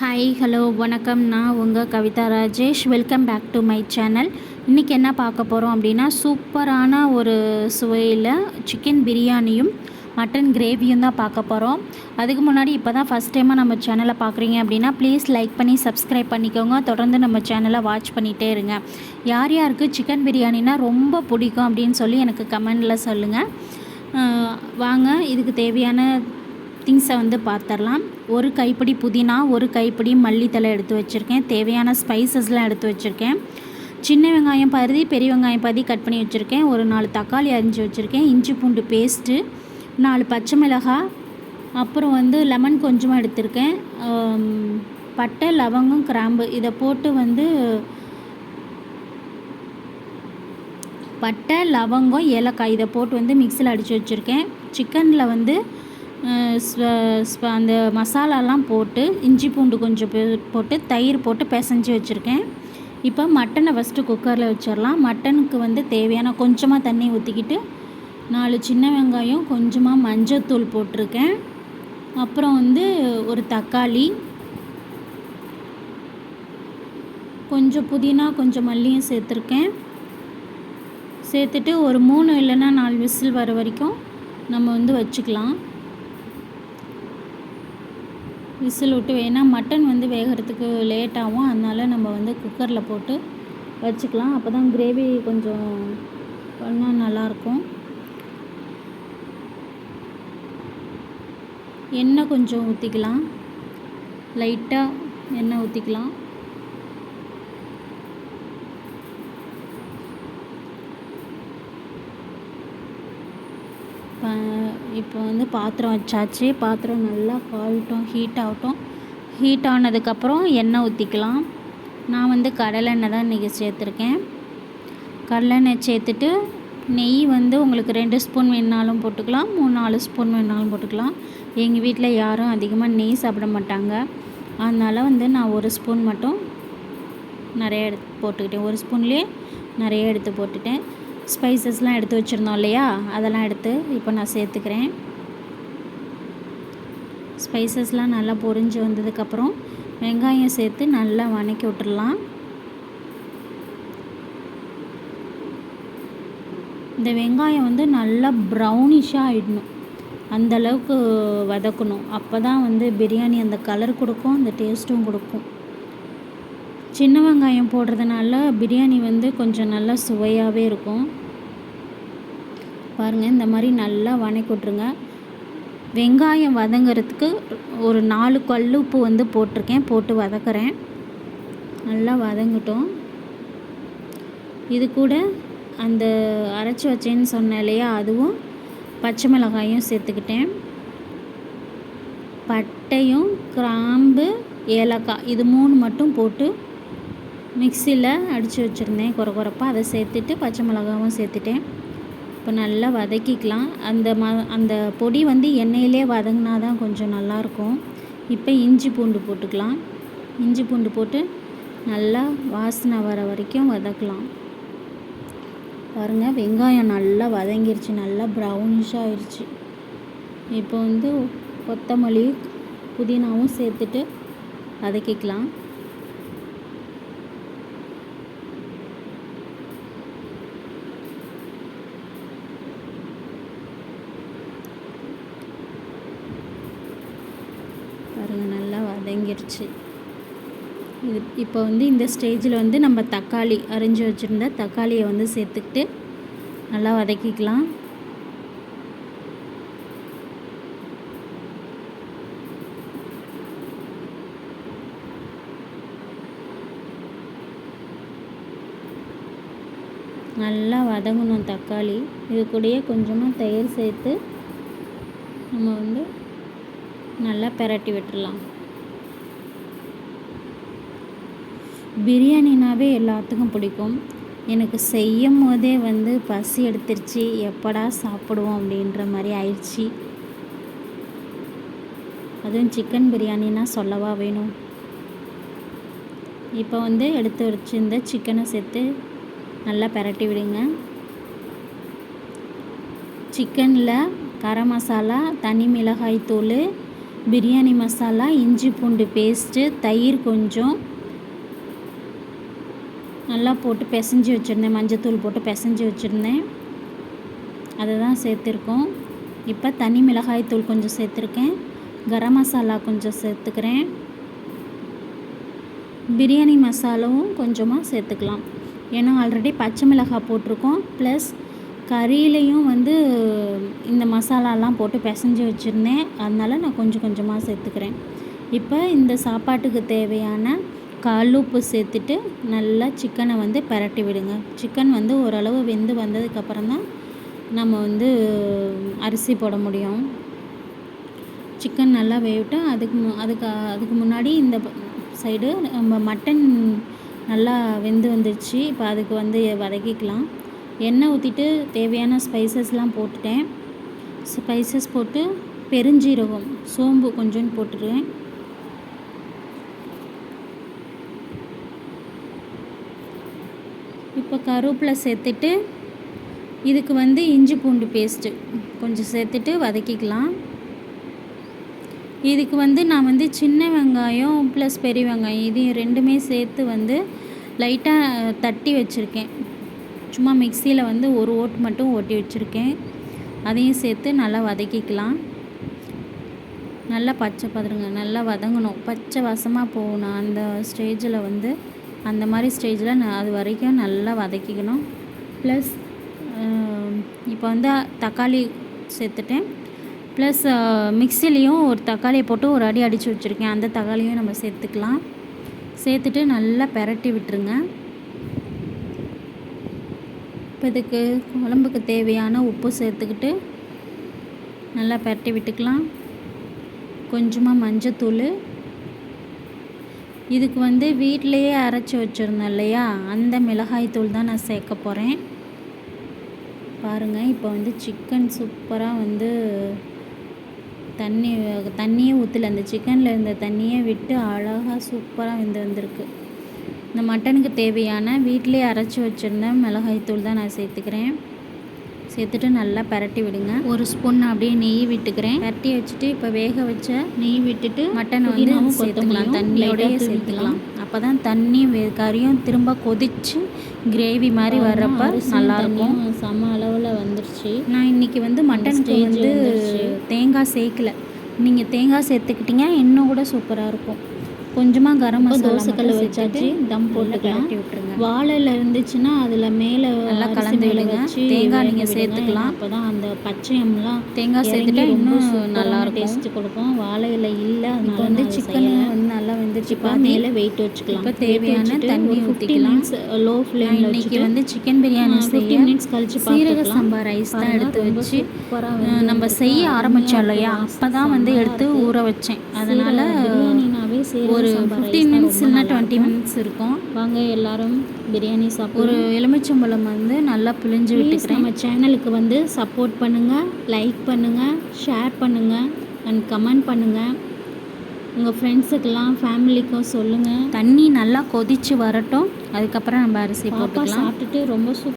Hi hello வணக்கம். நான் உங்கள் Kavitha Rajesh. Welcome back to my channel இன்றைக்கி என்ன பார்க்க போகிறோம் அப்படின்னா சூப்பரான ஒரு சுவையில் சிக்கன் பிரியாணியும் மட்டன் கிரேவியும் தான் பார்க்க போகிறோம் அதுக்கு முன்னாடி இப்போ தான் ஃபஸ்ட் டைமாக நம்ம சேனலை பார்க்குறீங்க அப்படின்னா ப்ளீஸ் லைக் பண்ணி சப்ஸ்கிரைப் பண்ணிக்கோங்க. தொடர்ந்து நம்ம சேனலை வாட்ச் பண்ணிகிட்டே இருங்க. யார் யாருக்கு சிக்கன் பிரியாணினா ரொம்ப பிடிக்கும் அப்படின்னு சொல்லி எனக்கு கமெண்டில் சொல்லுங்கள் வாங்க இதுக்கு தேவையான திங்ஸை வந்து பார்த்துடலாம். ஒரு கைப்பிடி புதினா ஒரு கைப்பிடி மல்லித்தலை எடுத்து வச்சுருக்கேன். தேவையான ஸ்பைசஸ்லாம் எடுத்து வச்சுருக்கேன். சின்ன வெங்காயம் பாதி பெரிய வெங்காயம் பாதி கட் பண்ணி வச்சுருக்கேன். ஒரு நாலு தக்காளி அரிஞ்சு வச்சுருக்கேன். இஞ்சி பூண்டு பேஸ்ட்டு நாலு பச்சை மிளகாய் அப்புறம் வந்து லெமன் கொஞ்சமாக எடுத்திருக்கேன். பட்டை லவங்கம் கிராம்பு இதை போட்டு வந்து பட்டை லவங்கம் ஏலக்காய் இதை போட்டு வந்து மிக்சியில் அடித்து வச்சுருக்கேன். சிக்கனில் வந்து அந்த மசாலாலாம் போட்டு இஞ்சி பூண்டு கொஞ்சம் போட்டு தயிர் போட்டு பிசைஞ்சு வச்சுருக்கேன். இப்போ மட்டனை ஃபஸ்ட்டு குக்கரில் வச்சிடலாம். மட்டனுக்கு வந்து தேவையான கொஞ்சமாக தண்ணி ஊற்றிக்கிட்டு நாலு சின்ன வெங்காயம் கொஞ்சமாக மஞ்சத்தூள் போட்டிருக்கேன். அப்புறம் வந்து ஒரு தக்காளி கொஞ்சம் புதினா கொஞ்சம் மல்லியும் சேர்த்துருக்கேன். சேர்த்துட்டு ஒரு மூணு இல்லைன்னா நாலு விசில் வர வரைக்கும் நம்ம வந்து வச்சுக்கலாம். விசில் விட்டு ஏன்னா மட்டன் வந்து வேகிறதுக்கு லேட் ஆகும். அதனால நம்ம வந்து குக்கரில் போட்டு வச்சுக்கலாம். அப்போ தான் கிரேவி கொஞ்சம் பண்ணால் நல்லாயிருக்கும். எண்ணெய் கொஞ்சம் ஊற்றிக்கலாம் லைட்டாக எண்ணெய் ஊற்றிக்கலாம் இப்போ இப்போ வந்து பாத்திரம் வச்சாச்சு. பாத்திரம் நல்லா காயட்டும் ஹீட் ஆகட்டும். ஹீட் ஆனதுக்கப்புறம் எண்ணெய் ஊற்றிக்கலாம் நான் வந்து கடலெண்ணெய் தான் இன்றைக்கி சேர்த்துருக்கேன். கடலெண்ணெய் சேர்த்துட்டு நெய் வந்து உங்களுக்கு ரெண்டு ஸ்பூன் வேணாலும் போட்டுக்கலாம். மூணு நாலு ஸ்பூன் வேணாலும் போட்டுக்கலாம். எங்கள் வீட்டில் யாரும் அதிகமாக நெய் சாப்பிட மாட்டாங்க. அதனால் வந்து நான் ஒரு ஸ்பூன் மட்டும் நிறைய எடுத்து போட்டுக்கிட்டேன். ஒரு ஸ்பூன்லேயே நிறைய எடுத்து போட்டுட்டேன். ஸ்பைசஸ்லாம் எடுத்து வச்சுருந்தோம் இல்லையா? அதெல்லாம் எடுத்து இப்போ நான் சேர்த்துக்கிறேன். ஸ்பைசஸ்லாம் நல்லா பொரிஞ்சு வந்ததுக்கப்புறம் வெங்காயம் சேர்த்து நல்லா வதக்கி விட்டுடலாம். இந்த வெங்காயம் வந்து நல்லா ப்ரௌனிஷாக ஆகிடணும் அந்தளவுக்கு வதக்கணும். அப்போ தான் வந்து பிரியாணி அந்த கலர் கொடுக்கும் அந்த டேஸ்ட்டும் கொடுக்கும். சின்ன வெங்காயம் போடுறதுனால பிரியாணி வந்து கொஞ்சம் நல்லா சுவையாகவே இருக்கும். பாருங்கள் இந்த மாதிரி நல்லா வதக்கி விட்ருங்க வெங்காயம் வதங்கிறதுக்கு ஒரு நாலு கல் உப்பு வந்து போட்டிருக்கேன் போட்டு வதக்குறேன். நல்லா வதங்கட்டும். இது கூட அந்த அரைச்சி வச்சேன்னு சொன்னேன் இல்லையா அதுவும் பச்சை மிளகாயும் சேர்த்துக்கிட்டேன். பட்டையும் கிராம்பு ஏலக்காய் இது மூணு மட்டும் போட்டு மிக்சியில் அடித்து வச்சுருந்தேன் குறை குறைப்பாக அதை சேர்த்துட்டு பச்சை மிளகாவும் சேர்த்துட்டேன். இப்போ நல்லா வதக்கிக்கலாம். அந்த ம அந்த பொடி வந்து எண்ணெயிலே வதங்கினா தான் கொஞ்சம் நல்லாயிருக்கும். இப்போ இஞ்சி பூண்டு போட்டுக்கலாம். இஞ்சி பூண்டு போட்டு நல்லா வாசனை வர வரைக்கும் வதக்கலாம். பாருங்கள் வெங்காயம் நல்லா வதங்கிருச்சு. நல்லா ப்ரௌனிஷாக ஆயிடுச்சு இப்போ வந்து கொத்தமல்லி புதினாவும் சேர்த்துட்டு வதக்கிக்கலாம் பாருங்கள் நல்லா வதங்கிருச்சு இது இப்போ வந்து இந்த ஸ்டேஜில் வந்து நம்ம தக்காளி அரிஞ்சு வச்சுருந்த தக்காளியை வந்து சேர்த்துக்கிட்டு நல்லா வதக்கிக்கலாம். நல்லா வதங்கணும் தக்காளி. இது கூடயே கொஞ்சமாக தயிர் சேர்த்து நம்ம வந்து நல்லா பெரட்டி விட்டுடலாம் பிரியாணினாவே எல்லாத்துக்கும் பிடிக்கும். எனக்கு செய்யும் போதே வந்து பசி எடுத்துருச்சு எப்படா சாப்பிடுவோம் அப்படின்ற மாதிரி ஆயிடுச்சு. அதுவும் சிக்கன் பிரியாணினா சொல்லவா வேணும்? இப்போ வந்து எடுத்து வச்சிருந்த சிக்கனை சேர்த்து நல்லா பரட்டி விடுங்க. சிக்கனில் கரம் மசாலா தனி மிளகாய் தூள் பிரியாணி மசாலா இஞ்சி பூண்டு பேஸ்ட்டு தயிர் கொஞ்சம் நல்லா போட்டு பிசைஞ்சு வச்சுருந்தேன். மஞ்சத்தூள் போட்டு பிசைஞ்சு வச்சுருந்தேன். அதை தான் சேர்த்துருக்கோம். இப்போ தனி மிளகாய் தூள் கொஞ்சம் சேர்த்துருக்கேன். கரம் மசாலா கொஞ்சம் சேர்த்துக்கிறேன். பிரியாணி மசாலாவும் கொஞ்சமாக சேர்த்துக்கலாம். ஏன்னா ஆல்ரெடி பச்சை மிளகாய் போட்டிருக்கோம். ப்ளஸ் கறியிலையும் வந்து இந்த மசாலாலாம் போட்டு பிசைஞ்சு வச்சுருந்தேன். அதனால் நான் கொஞ்சம் கொஞ்சமாக சேர்த்துக்கிறேன். இப்போ இந்த சாப்பாட்டுக்கு தேவையான கால் உப்பு சேர்த்துட்டு நல்லா சிக்கனை வந்து பரட்டி விடுங்க. சிக்கன் வந்து ஓரளவு வெந்து வந்ததுக்கப்புறம் தான் நம்ம வந்து அரிசி போட முடியும். சிக்கன் நல்லா வேவிட்டு அதுக்கு மு அதுக்கு அதுக்கு முன்னாடி இந்த சைடு நம்ம மட்டன் நல்லா வெந்து வந்துருச்சு. இப்போ அதுக்கு வந்து வதக்கிக்கலாம். எண்ணெய் ஊற்றிட்டு தேவையான ஸ்பைசஸ்லாம் போட்டுட்டேன். ஸ்பைசஸ் போட்டு பெருஞ்சீரகம் சோம்பு கொஞ்சோன்னு போட்டுருவேன். இப்போ கருவேப்பிலை சேர்த்துட்டு இதுக்கு வந்து இஞ்சி பூண்டு பேஸ்ட்டு கொஞ்சம் சேர்த்துட்டு வதக்கிக்கலாம். இதுக்கு வந்து நான் வந்து சின்ன வெங்காயம் ப்ளஸ் பெரிய வெங்காயம் இதையும் ரெண்டுமே சேர்த்து வந்து லைட்டாக தட்டி வச்சுருக்கேன். சும்மா மிக்சியில் வந்து ஒரு ஓட்டு மட்டும் ஓட்டி வச்சுருக்கேன். அதையும் சேர்த்து நல்லா வதக்கிக்கலாம். நல்லா பச்சை பதறுங்க நல்லா வதங்கணும். பச்சை வசமாக போகணும். அந்த ஸ்டேஜில் வந்து அந்த மாதிரி ஸ்டேஜில் நான் அது வரைக்கும் நல்லா வதக்கிக்கணும். ப்ளஸ் இப்போ வந்து தக்காளி சேர்த்துட்டேன். ப்ளஸ் மிக்சிலையும் ஒரு தக்காளியை போட்டு ஒரு அடி அடித்து வச்சுருக்கேன். அந்த தக்காளியும் நம்ம சேர்த்துக்கலாம். சேர்த்துட்டு நல்லா பெரட்டி விட்டுருங்க. இப்போ இதுக்கு குழம்புக்கு தேவையான உப்பு சேர்த்துக்கிட்டு நல்லா பெரட்டி விட்டுக்கலாம். கொஞ்சமாக மஞ்சத்தூள். இதுக்கு வந்து வீட்டிலையே அரைச்சி வச்சுருந்தேன் இல்லையா? அந்த மிளகாய் தூள் தான் நான் சேர்க்க போகிறேன் பாருங்கள் இப்போ வந்து சிக்கன் சூப்பராக வந்து தண்ணி தண்ணியே ஊற்றல அந்த சிக்கனில் இருந்த தண்ணியை விட்டு அழகாக சூப்பராக வந்து வந்திருக்கு. இந்த மட்டனுக்கு தேவையான வீட்டிலே அரைச்சி வச்சுருந்த மிளகாய்த்தூள் தான் நான் சேர்த்துக்கிறேன். சேர்த்துட்டு நல்லா பரட்டி விடுங்க. ஒரு ஸ்பூன் அப்படியே நெய் விட்டுக்கிறேன். பரட்டி வச்சுட்டு இப்போ வேக வச்ச நெய் விட்டுட்டு மட்டனை வந்து சேர்த்துக்கலாம். தண்ணியோடய சேர்த்துக்கலாம். அப்போ தான் தண்ணி கறியும் திரும்ப கொதிச்சு கிரேவி மாதிரி வர்றப்ப நல்லாயிருக்கும். செம அளவில் வந்துருச்சு. நான் இன்னைக்கு வந்து மட்டனுக்கு stage வந்து. தேங்காய் சேர்க்கல. நீங்கள் தேங்காய் சேர்த்துக்கிட்டீங்க இன்னும் கூட சூப்பராக இருக்கும். கொஞ்சமாக கரம் மசாலா தோசைக்கல் மட்டும் வச்சாச்சு தம் போட்டுக்கலாம். விட்டுருங்க. வாழையில இருந்துச்சுன்னா அதில் மேலே நல்லா கலந்து விடுங்க. தேங்காய் நீங்க சேர்த்துக்கலாம். அப்போ தான் அந்த பச்சையம்லாம் தேங்காய் சேர்த்துட்டா இன்னும் நல்லா டேஸ்ட் கொடுக்கும். வாழையில இல்லை இப்போ வந்து சிக்கன் வந்து நல்லா வெந்துருச்சு. இப்போ மேலே வெயிட் வச்சுக்கலாம். இப்போ தேவையான தண்ணி ஊற்றிக்கலாம் லோ ஃப்ளேமில் இன்னைக்கு வந்து சிக்கன் பிரியாணி ஃபிஃப்டி மினிட்ஸ் கழிச்சு சீரக சம்பா ரைஸ் தான் எடுத்து வச்சு நம்ம செய்ய ஆரம்பித்தோம் இல்லையா? அப்போ தான் வந்து எடுத்து ஊற வச்சேன். அதனால் ஒரு ஃபிஃப்டீன் மினிட்ஸ் இல்லைனா டுவெண்ட்டி மினிட்ஸ் இருக்கும். வாங்க எல்லாரும் பிரியாணி சாப்பிடுவோம் ஒரு எலுமிச்சம்பழம் வந்து நல்லா பிழிஞ்சு விட்டுக்கிறேன். நம்ம சேனலுக்கு வந்து சப்போர்ட் பண்ணுங்கள் லைக் பண்ணுங்கள் ஷேர் பண்ணுங்கள் அண்ட் கமெண்ட் பண்ணுங்கள் உங்கள் ஃப்ரெண்ட்ஸுக்கெல்லாம் ஃபேமிலிக்கும் சொல்லுங்கள் தண்ணி நல்லா கொதிச்சு வரட்டும். அதுக்கப்புறம் நம்ம அரிசி போட்டுக்கலாம். சாப்பிட்டுட்டு ரொம்ப சூப்பர்